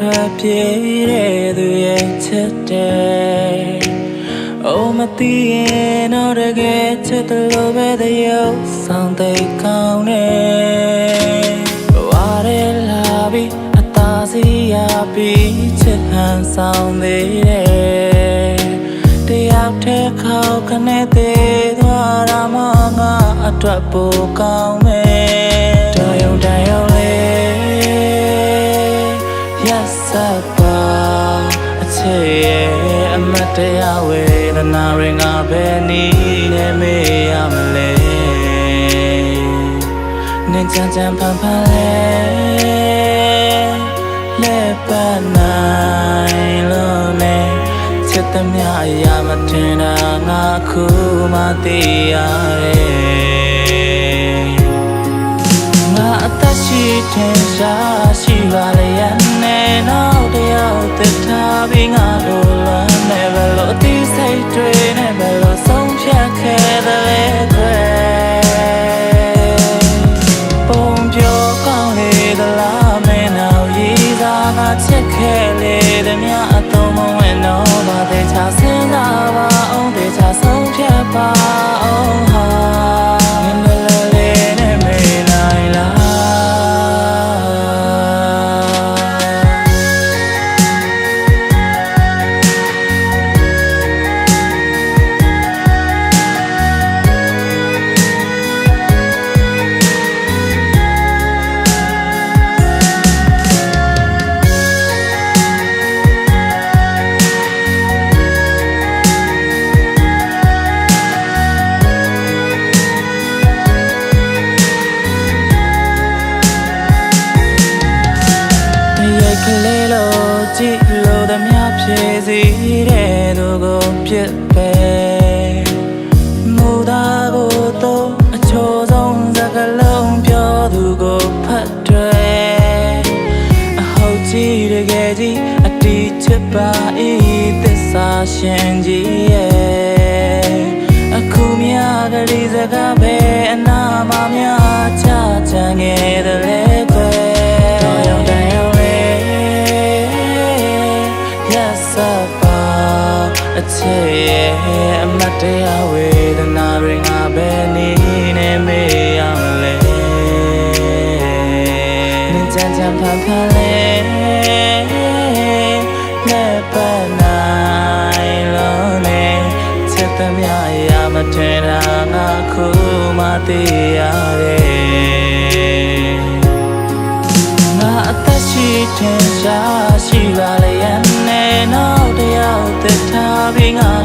ဘေးကဝေးလွယ်လေးထွက်ပြေးတဲ့သူရဲ့ချက်တဲ့အိုမသိရင်တော့တကယ်ချစ်တယ်လို့ပဲတရုပ်ဆောင်သိကောင်းနေဝါရဲလာပြီးအသာစီရပြီးချစ်ဟန်ဆောင်သေးတယ်တယောက်တည်းခေါက်ခနဲ့သေးသွားတာမှငါအတွက်ပိုကောင်းမယ် တ်တရားဝေဒနာရင်ငါပဲနီးနဲ့မေးရမလဲနင်ချမ်းချမ်းဖန်ဖန်လဲလက်ပတ်နိုင်လို့နေချစ်သမျှအရာမတင်တာငါခုမှသိရတယ်ငါအသက်ရှိထင်ရှားရှိပါလေရနဲ့နောက်တယောက်သက်ထားပြီးငါ ကိုပြစ်ပဲမူသားကိုတော့အချိုးဆုံးစကားလုံးပြောသူကိုဖတ်တယ်အဟုတ်ကြီးတကယ်ကြီးအတီးချစ်ပါဤသစ္စာရှင်ကြီးရဲ့အခုမြကလေးစကားပဲအနာမများချချန်ခဲ့တယ်လေကွယ် အချစ်ရဲ့အမတ်တရားဝေဒနာတွေငါပဲနေနေမေးရမလဲနင်ချမ်းချမ်းဖန်ဖန်လေးလက်ပတ်နိုင်လို့နေချစ်သမျှရမထင်တာငါခုမှသိရတယ်ငါအသက်ရှိထင်ရှားရှိပါ 平安。